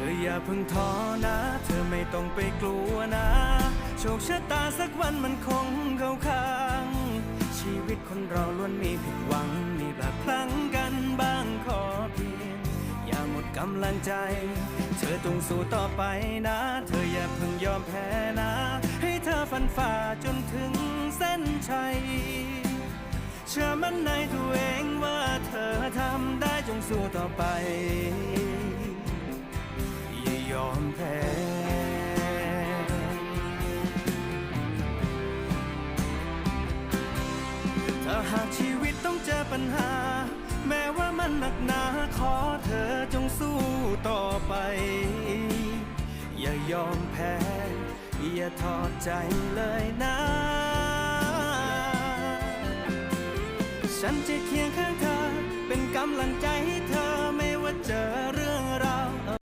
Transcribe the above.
ธออย่าเพิ่งท้อนะ เธอไม่ต้องไปกลัวนะ โชคชะตาสักวันมันคงเข้าข้าง ชีวิตคนเราล้วนมีผิดหวัง มีแบบพลั้งกันบ้างขอเพียง อย่าหมดกำลังใจ เธอต้องสู้ต่อไปนะ เธออย่าเพิ่งยอมแพ้นะ ให้เธอฟันฝ่าจนถึงเส้นชัย เชื่อมั่นในตัวเองว่าเธอทำได้จงสู้ต่อไป มแพ้ถ้าหากชีวิตต้องเจอปัญหา แม้ว่ามันหนักหนาขอเธอจงสู้ต่อไป อย่ายอมแพ้ อย่าทอดใจเลยนะ ฉันจะเคียงข้างเธอ เป็นกำลังใจให้เธอ